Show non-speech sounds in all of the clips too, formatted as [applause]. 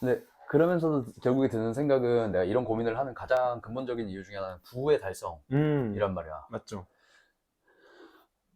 근데 그러면서도 결국에 드는 생각은 내가 이런 고민을 하는 가장 근본적인 이유 중에 하나는 부의 달성이란 음, 말이야. 맞죠.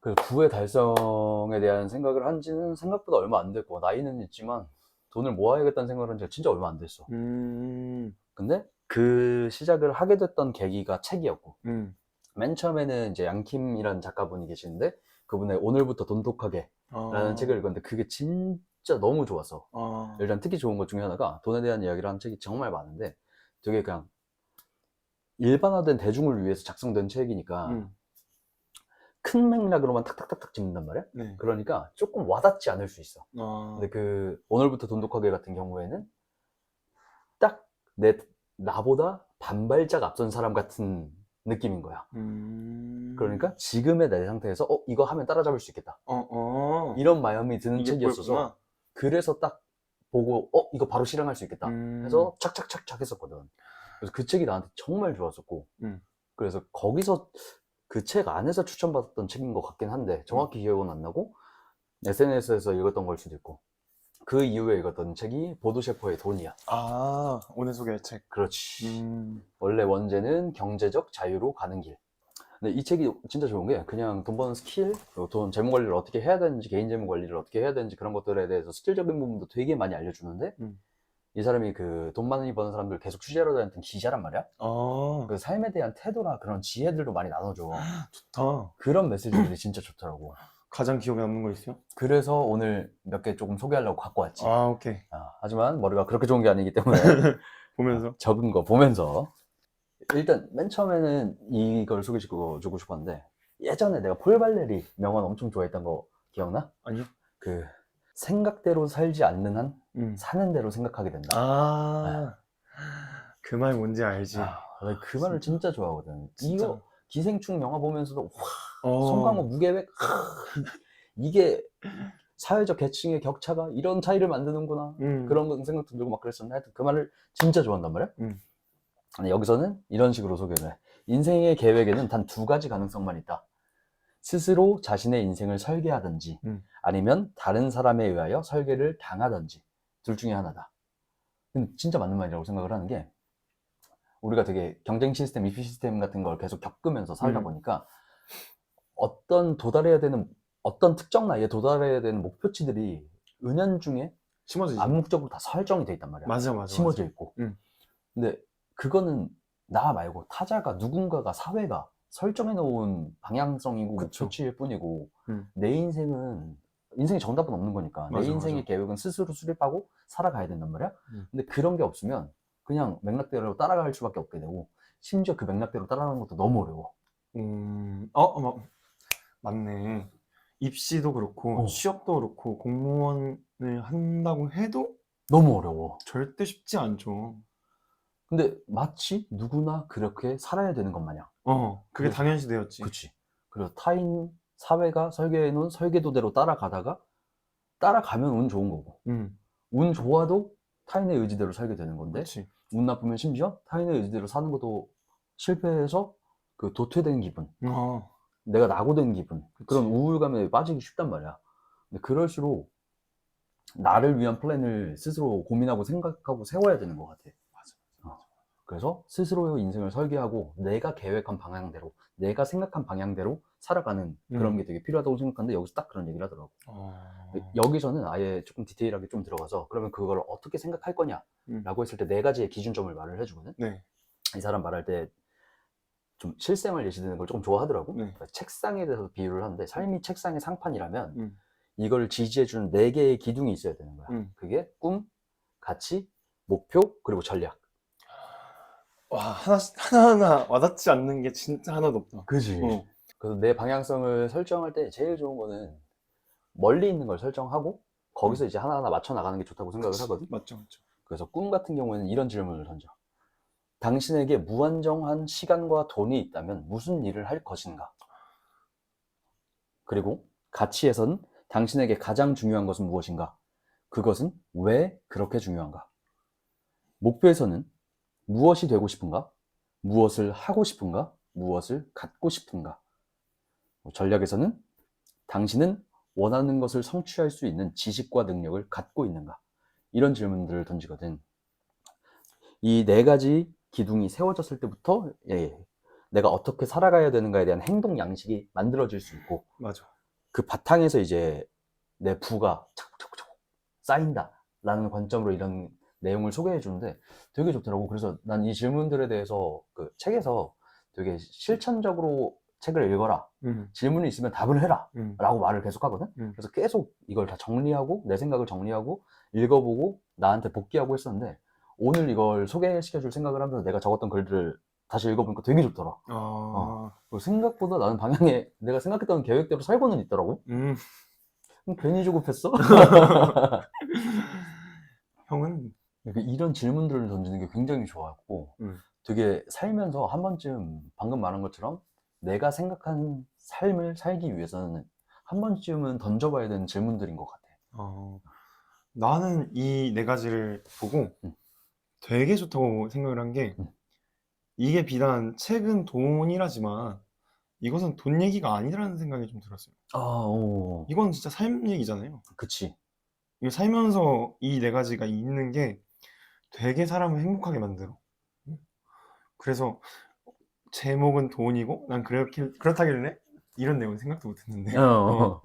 그 부의 달성에 대한 생각을 한 지는 생각보다 얼마 안 됐고 나이는 있지만 돈을 모아야겠다는 생각을 한 지가 진짜 얼마 안 됐어. 음, 근데 그 시작을 하게 됐던 계기가 책이었고 음, 맨 처음에는 이제 양킴이라는 작가분이 계시는데 그분의 오늘부터 돈독하게 어, 라는 책을 읽었는데 그게 진 짜 너무 좋았어. 어, 일단 특히 좋은 것 중에 하나가 돈에 대한 이야기를 하는 책이 정말 많은데 되게 그냥 일반화된 대중을 위해서 작성된 책이니까 음, 큰 맥락으로만 탁탁탁탁 짚는단 말이야. 네. 그러니까 조금 와닿지 않을 수 있어. 어, 근데 그 오늘부터 돈독하게 같은 경우에는 딱 내 나보다 반발짝 앞선 사람 같은 느낌인 거야. 음, 그러니까 지금의 내 상태에서 어 이거 하면 따라잡을 수 있겠다. 어, 어, 이런 마음이 드는 책이었어서. 그래서 딱 보고 어 이거 바로 실행할 수 있겠다 음, 해서 착착착착 했었거든. 그래서 그 책이 나한테 정말 좋았었고 음. 그래서 거기서 그 책 안에서 추천받았던 책인 것 같긴 한데 정확히 기억은 안 나고 SNS에서 읽었던 걸 수도 있고 그 이후에 읽었던 책이 보도 셰퍼의 돈이야. 아, 오늘 소개할 책. 그렇지. 음, 원래 원제는 경제적 자유로 가는 길. 근데 이 책이 진짜 좋은 게 그냥 돈 버는 스킬, 돈 재무 관리를 어떻게 해야 되는지, 개인 재무 관리를 어떻게 해야 되는지 그런 것들에 대해서 스킬적인 부분도 되게 많이 알려주는데 음. 이 사람이 그 돈 많이 버는 사람들 계속 취재하러 다녔던 기자란 말이야. 어, 그 삶에 대한 태도나 그런 지혜들도 많이 나눠줘. 좋다. 그런 메시지들이 진짜 좋더라고. 가장 기억에 남는 거 있어요? 그래서 오늘 몇 개 조금 소개하려고 갖고 왔지. 아, 오케이. 아, 하지만 머리가 그렇게 좋은 게 아니기 때문에 [laughs] 보면서. 적은 거 보면서 일단 맨 처음에는 이걸 소개시켜 주고 싶었는데 예전에 내가 폴 발레리 명언 엄청 좋아했던 거 기억나? 아니요? 그 생각대로 살지 않는 한 음. 사는 대로 생각하게 된다. 아, 그 말 뭔지 알지. 아, 나그 말을 진짜 좋아하거든. 진짜. 이거 기생충 영화 보면서도 와, 어, 송강호 무계획 하, 이게 사회적 계층의 격차가 이런 차이를 만드는구나. 음. 그런 생각도 들고 막 그랬었는데 하여튼 그 말을 진짜 좋아한단 말이야. 음. 여기서는 이런 식으로 소개를 해. 인생의 계획에는 단 두 가지 가능성만 있다. 스스로 자신의 인생을 설계하든지 음. 아니면 다른 사람에 의하여 설계를 당하든지 둘 중에 하나다. 근데 진짜 맞는 말이라고 생각을 하는 게 우리가 되게 경쟁 시스템, 이피 시스템 같은 걸 계속 겪으면서 살다 음. 보니까 어떤 도달해야 되는 어떤 특정 나이에 도달해야 되는 목표치들이 은연중에 심어지지. 암묵적으로 다 설정이 돼 있단 말이야. 맞아, 맞아. 심어져 맞아. 있고. 음. 근데 그거는 나 말고 타자가 누군가가 사회가 설정해 놓은 방향성이고 그쵸. 목표치일 뿐이고 음. 내 인생은 인생에 정답은 없는 거니까 맞아, 내 인생의 맞아. 계획은 스스로 수립하고 살아가야 된단 말이야. 음. 근데 그런 게 없으면 그냥 맥락대로 따라갈 수밖에 없게 되고 심지어 그 맥락대로 따라가는 것도 너무 어려워. 음, 어, 어, 뭐, 맞네. 입시도 그렇고, 어. 취업도 그렇고, 공무원을 한다고 해도 너무 어려워. 절대 쉽지 않죠. 근데 마치 누구나 그렇게 살아야 되는 것 마냥. 어, 그게 그래서- 당연시 되었지. 그치. 그리고 타인 사회가 설계해 놓은 설계도대로 따라가다가 따라가면 운 좋은 거고 음, 운 좋아도 타인의 의지대로 살게 되는 건데 그렇지. 운 나쁘면 심지어 타인의 의지대로 사는 것도 실패해서 그 도태된 기분 어, 내가 낙오된 기분 그치. 그런 우울감에 빠지기 쉽단 말이야 근데 그럴수록 나를 위한 플랜을 스스로 고민하고 생각하고 세워야 되는 것 같아 어. 그래서 스스로의 인생을 설계하고 내가 계획한 방향대로 내가 생각한 방향대로 살아가는 그런 음. 게 되게 필요하다고 생각하는데 여기서 딱 그런 얘기를 하더라고 어, 여기서는 아예 조금 디테일하게 좀 들어가서 그러면 그걸 어떻게 생각할 거냐 음. 라고 했을 때 네 가지의 기준점을 말을 해주거든 네, 이 사람 말할 때 좀 실생활 예시 드는 걸 조금 좋아하더라고 네. 그러니까 책상에 대해서 비유를 하는데 삶이 책상의 상판이라면 음, 이걸 지지해주는 네 개의 기둥이 있어야 되는 거야 음. 그게 꿈, 가치, 목표, 그리고 전략 와, 하나, 하나하나 와닿지 않는 게 진짜 하나도 없다. 그지 어, 그래서 내 방향성을 설정할 때 제일 좋은 거는 멀리 있는 걸 설정하고 거기서 이제 하나하나 맞춰 나가는 게 좋다고 생각을 그치. 하거든 맞죠, 맞죠. 그래서 꿈 같은 경우에는 이런 질문을 던져. 당신에게 무한정한 시간과 돈이 있다면 무슨 일을 할 것인가? 그리고 가치에선 당신에게 가장 중요한 것은 무엇인가? 그것은 왜 그렇게 중요한가? 목표에서는 무엇이 되고 싶은가? 무엇을 하고 싶은가? 무엇을 갖고 싶은가? 전략에서는 당신은 원하는 것을 성취할 수 있는 지식과 능력을 갖고 있는가? 이런 질문들을 던지거든. 이 네 가지 기둥이 세워졌을 때부터 예, 내가 어떻게 살아가야 되는가에 대한 행동 양식이 만들어질 수 있고 맞아. 그 바탕에서 이제 내 부가 차곡차곡차곡 쌓인다라는 관점으로 이런 내용을 소개해 주는데 되게 좋더라고. 그래서 난 이 질문들에 대해서 그 책에서 되게 실천적으로 책을 읽어라. 음, 질문이 있으면 답을 해라. 음, 라고 말을 계속 하거든. 음. 그래서 계속 이걸 다 정리하고 내 생각을 정리하고 읽어보고 나한테 복귀하고 했었는데 오늘 이걸 소개시켜 줄 생각을 하면서 내가 적었던 글들을 다시 읽어보니까 되게 좋더라. 아, 그리고 생각보다 나는 방향에 내가 생각했던 계획대로 살고는 있더라고. 음, 괜히 조급했어? [laughs] 형은 이런 질문들을 던지는 게 굉장히 좋았고 음. 되게 살면서 한 번쯤 방금 말한 것처럼 내가 생각한 삶을 살기 위해서는 한 번쯤은 던져봐야 되는 질문들인 것 같아. 어, 나는 이 네 가지를 보고 음. 되게 좋다고 생각을 한 게 음. 이게 비단 책은 돈이라지만 이것은 돈 얘기가 아니라는 생각이 좀 들었어요. 아, 오, 이건 진짜 삶 얘기잖아요. 그치. 이거 살면서 이 네 가지가 있는 게 되게 사람을 행복하게 만들어. 그래서 제목은 돈이고 난 그렇게 그렇다길래 이런 내용은 생각도 못했는데 [laughs] 어, 어,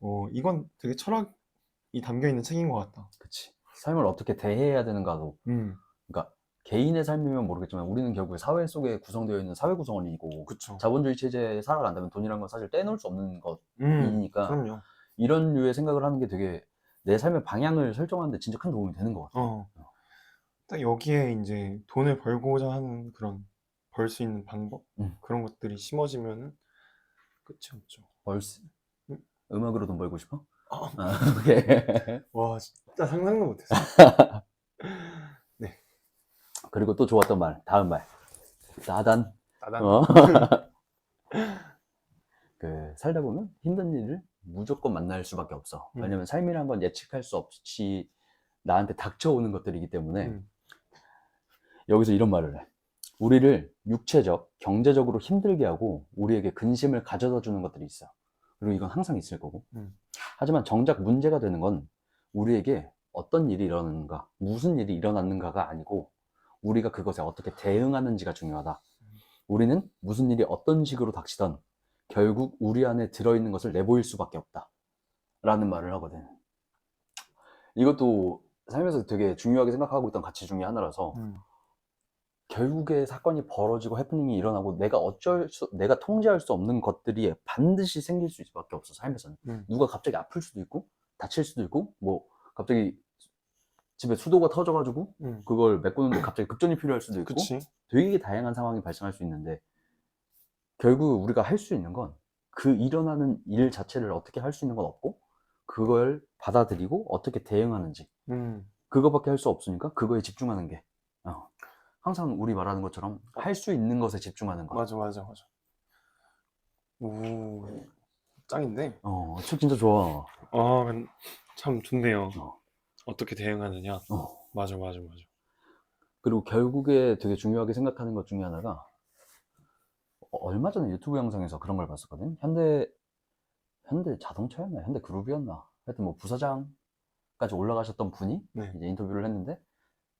어, 이건 되게 철학이 담겨 있는 책인 것 같다. 그치. 삶을 어떻게 대해야 되는가도, 음, 그러니까 개인의 삶이면 모르겠지만 우리는 결국에 사회 속에 구성되어 있는 사회 구성원이고 그쵸. 자본주의 체제에 살아간다면 돈이란 건 사실 떼놓을 수 없는 음, 것이니까 그럼요. 이런 류의 생각을 하는 게 되게 내 삶의 방향을 설정하는데 진짜 큰 도움이 되는 것 같아. 어. 딱 여기에 이제 돈을 벌고자 하는 그런 벌 수 있는 방법 음. 그런 것들이 심어지면은 끝이 없죠. 벌스. 음. 음악으로 돈 벌고 싶어? 아, 아, 오케이. [laughs] 와 진짜 상상도 못했어. [laughs] 그리고 또 좋았던 말, 다음 말. 나단. 나단. 어? [laughs] 그 살다 보면 힘든 일을 무조건 만날 수밖에 없어. 음. 왜냐면 삶이란 건 예측할 수 없이 나한테 닥쳐오는 것들이기 때문에 음. 여기서 이런 말을 해. 우리를 육체적, 경제적으로 힘들게 하고 우리에게 근심을 가져다 주는 것들이 있어. 그리고 이건 항상 있을 거고. 음. 하지만 정작 문제가 되는 건 우리에게 어떤 일이 일어나는가, 무슨 일이 일어났는가가 아니고 우리가 그것에 어떻게 대응하는지가 중요하다. 우리는 무슨 일이 어떤 식으로 닥치던 결국 우리 안에 들어있는 것을 내보일 수밖에 없다. 라는 말을 하거든. 이것도 살면서 되게 중요하게 생각하고 있던 가치 중에 하나라서 음. 결국에 사건이 벌어지고 해프닝이 일어나고 내가 어쩔 수, 내가 통제할 수 없는 것들이 반드시 생길 수밖에 없어, 삶에서는. 음. 누가 갑자기 아플 수도 있고, 다칠 수도 있고, 뭐, 갑자기 집에 수도가 터져가지고, 음. 그걸 메꾸는데 갑자기 급전이 필요할 수도 있고, 그치. 되게 다양한 상황이 발생할 수 있는데, 결국 우리가 할 수 있는 건 그 일어나는 일 자체를 어떻게 할 수 있는 건 없고, 그걸 받아들이고 어떻게 대응하는지, 음. 그거밖에 할 수 없으니까 그거에 집중하는 게, 어, 항상 우리 말하는 것처럼 할 수 있는 것에 집중하는 거. 맞아 맞아 맞아. 오 짱인데. 어, 책 진짜 좋아. 아, 참 좋네요. 어. 어떻게 대응하느냐. 어. 맞아 맞아 맞아. 그리고 결국에 되게 중요하게 생각하는 것 중에 하나가 어, 얼마 전에 유튜브 영상에서 그런 걸 봤었거든. 현대 현대 자동차였나? 현대 그룹이었나? 하여튼 뭐 부사장까지 올라가셨던 분이 네. 이제 인터뷰를 했는데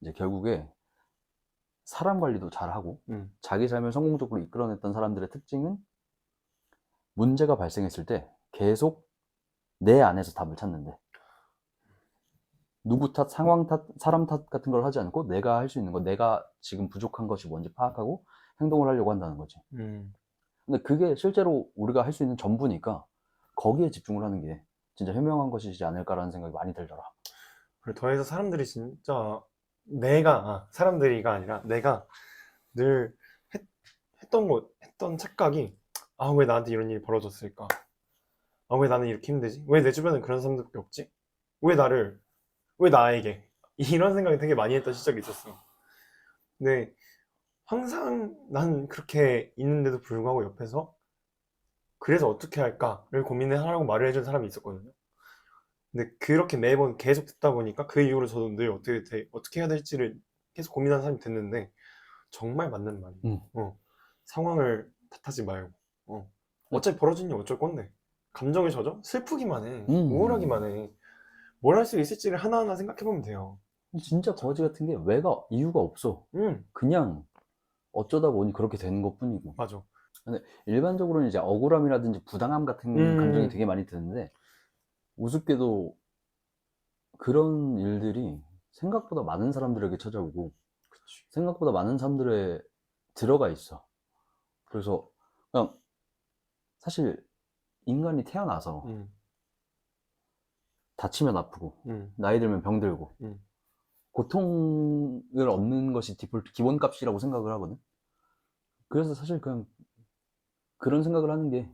이제 결국에 사람 관리도 잘하고 음. 자기 삶을 성공적으로 이끌어냈던 사람들의 특징은 문제가 발생했을 때 계속 내 안에서 답을 찾는데 누구 탓, 상황 탓, 사람 탓 같은 걸 하지 않고 내가 할 수 있는 거, 내가 지금 부족한 것이 뭔지 파악하고 행동을 하려고 한다는 거지. 음. 근데 그게 실제로 우리가 할 수 있는 전부니까 거기에 집중을 하는 게 진짜 현명한 것이지 않을까라는 생각이 많이 들더라. 그리고 더해서 사람들이 진짜 내가 아, 사람들이가 아니라 내가 늘 했, 했던 것 했던 착각이 아 왜 나한테 이런 일이 벌어졌을까? 아 왜 나는 이렇게 힘들지? 왜 내 주변에 그런 사람들밖에 없지? 왜 나를 왜 나에게 [laughs] 이런 생각이 되게 많이 했던 시절이 있었어. 근데 항상 난 그렇게 있는데도 불구하고 옆에서 그래서 어떻게 할까를 고민을 하라고 말을 해준 사람이 있었거든요. 근데 그렇게 매번 계속 듣다 보니까 그 이후로 저도 늘 어떻게 돼- 어떻게 해야 될지를 계속 고민하는 사람이 됐는데 정말 맞는 말이에요. 음. 어, 상황을 탓하지 말고 어. 어차피 벌어진 일 어쩔 건데 감정에 젖어 슬프기만 해 음. 우울하기만 해 뭘 할 수 있을지를 하나하나 생각해 보면 돼요. 진짜 거지 같은 게 왜가 이유가 없어. 음, 그냥 어쩌다 보니 그렇게 되는 것 뿐이고. 맞아. 일반적으로는 이제 억울함이라든지 부당함 같은 음. 감정이 되게 많이 드는데 우습게도 그런 일들이 생각보다 많은 사람들에게 찾아오고 그치. 생각보다 많은 사람들의 들어가 있어. 그래서 그냥 사실 인간이 태어나서 음, 다치면 아프고 음, 나이 들면 병들고 음. 고통을 얻는 것이 디폴트 기본값이라고 생각을 하거든. 그래서 사실 그냥 그런 생각을 하는 게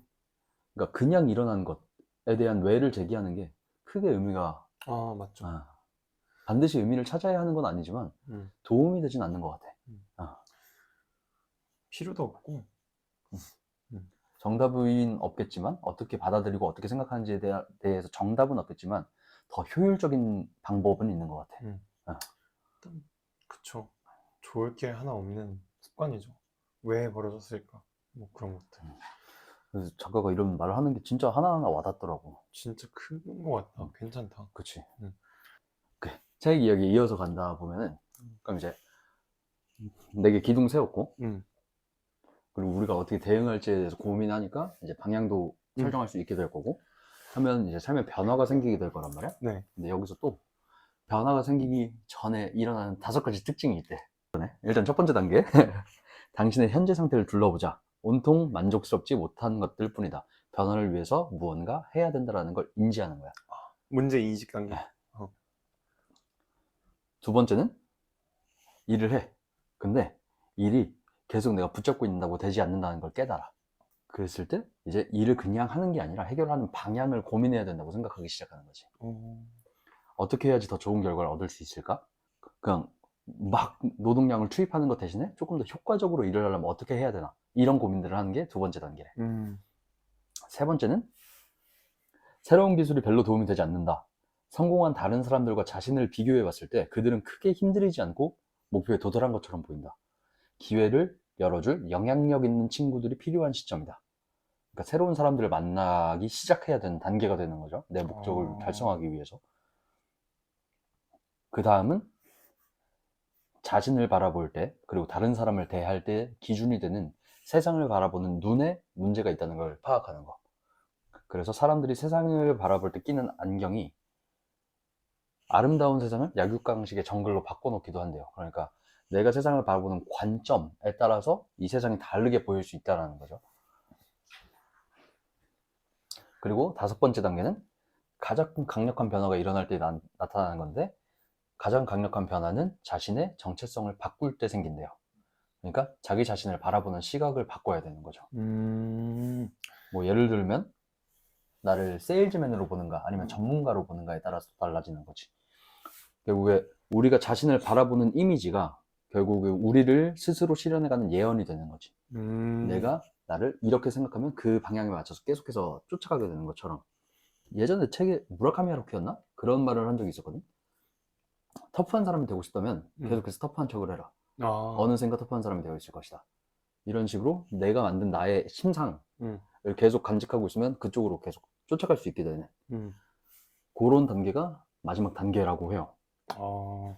그러니까 그냥 일어난 것에 대한 왜를 제기하는 게 크게 의미가 아, 맞죠. 아, 반드시 의미를 찾아야 하는 건 아니지만 음, 도움이 되진 않는 것 같아. 필요도 없고. 정답은 없겠지만 어떻게 받아들이고 어떻게 생각하는지에 대하- 대해서 정답은 없겠지만 더 효율적인 방법은 있는 것 같아. 일단, 그쵸. 좋을 게 하나 없는 습관이죠. 왜 벌어졌을까? 뭐 그런 것들. 그래서 작가가 이런 말을 하는 게 진짜 하나하나 와닿더라고. 진짜 큰 거 같다. 음. 괜찮다. 그치. 음. 그래. 책 이야기 이어서 간다 보면은, 그럼 이제, 내게 기둥 세웠고, 음, 그리고 우리가 어떻게 대응할지에 대해서 고민하니까, 이제 방향도 음. 설정할 수 있게 될 거고, 하면 이제 삶에 변화가 생기게 될 거란 말이야. 네. 근데 여기서 또, 변화가 생기기 전에 일어나는 다섯 가지 특징이 있대. 일단 첫 번째 단계. [laughs] 당신의 현재 상태를 둘러보자. 온통 만족스럽지 못한 것들 뿐이다. 변화를 위해서 무언가 해야 된다라는 걸 인지하는 거야. 문제 인식 단계. 네. 두 번째는 일을 해. 근데 일이 계속 내가 붙잡고 있는다고 되지 않는다는 걸 깨달아. 그랬을 때 이제 일을 그냥 하는 게 아니라 해결하는 방향을 고민해야 된다고 생각하기 시작하는 거지. 어, 어떻게 해야지 더 좋은 결과를 얻을 수 있을까? 그냥 막 노동량을 투입하는 것 대신에 조금 더 효과적으로 일을 하려면 어떻게 해야 되나? 이런 고민들을 하는 게 두 번째 단계래. 음, 세 번째는 새로운 기술이 별로 도움이 되지 않는다. 성공한 다른 사람들과 자신을 비교해 봤을 때 그들은 크게 힘들이지 않고 목표에 도달한 것처럼 보인다. 기회를 열어줄 영향력 있는 친구들이 필요한 시점이다. 그러니까 새로운 사람들을 만나기 시작해야 되는 단계가 되는 거죠. 내 목적을 어. 달성하기 위해서. 그 다음은 자신을 바라볼 때, 그리고 다른 사람을 대할 때 기준이 되는 세상을 바라보는 눈에 문제가 있다는 걸 파악하는 거. 그래서 사람들이 세상을 바라볼 때 끼는 안경이 아름다운 세상을 약육강식의 정글로 바꿔놓기도 한대요. 그러니까 내가 세상을 바라보는 관점에 따라서 이 세상이 다르게 보일 수 있다는 거죠. 그리고 다섯 번째 단계는 가장 강력한 변화가 일어날 때 나, 나타나는 건데 가장 강력한 변화는 자신의 정체성을 바꿀 때 생긴대요. 그러니까 자기 자신을 바라보는 시각을 바꿔야 되는 거죠. 음, 뭐 예를 들면 나를 세일즈맨으로 보는가 아니면 전문가로 보는가에 따라서 달라지는 거지. 결국에 우리가 자신을 바라보는 이미지가 결국에 우리를 스스로 실현해가는 예언이 되는 거지. 음, 내가 나를 이렇게 생각하면 그 방향에 맞춰서 계속해서 쫓아가게 되는 것처럼 예전에 책에 무라카미 하루키였나? 그런 말을 한 적이 있었거든. 터프한 사람이 되고 싶다면 음. 계속해서 터프한 척을 해라. 아, 어느샌가 터프한 사람이 되어 있을 것이다. 이런 식으로 내가 만든 나의 심상을 음, 계속 간직하고 있으면 그쪽으로 계속 쫓아갈 수 있게 되네. 음, 그런 단계가 마지막 단계라고 해요. 아,